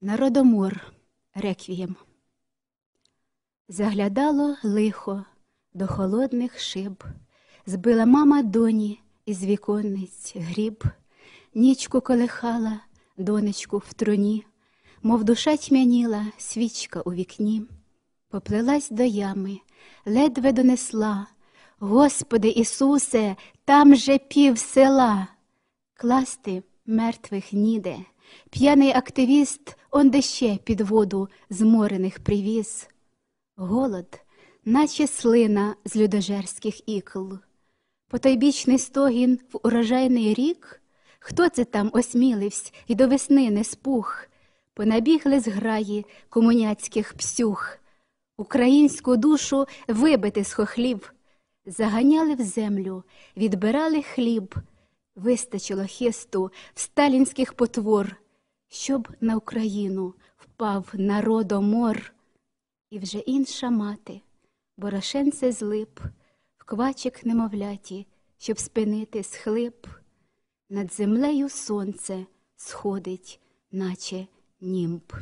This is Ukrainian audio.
Народомор реквієм. Заглядало лихо до холодних шиб, збила мама доні із віконниць гріб, нічку колихала, донечку в труні, мов душа тьмяніла свічка у вікні, поплилась до ями, ледве донесла. Господи Ісусе, там же пів села. Класти мертвих ніде. П'яний активіст онде ще під воду зморених привіз. Голод, наче слина з людожерських ікл. Потойбічний стогін в урожайний рік. Хто це там осміливсь і до весни не спух? Понабігли з граї комуняцьких псюх. Українську душу вибити з хохлів. Заганяли в землю, відбирали хліб. Вистачило хисту в сталінських потвор, щоб на Україну впав народомор. І вже інша мати, борошенце злип, в квачик немовляті, щоб спинити схлип. Над землею сонце сходить, наче німб.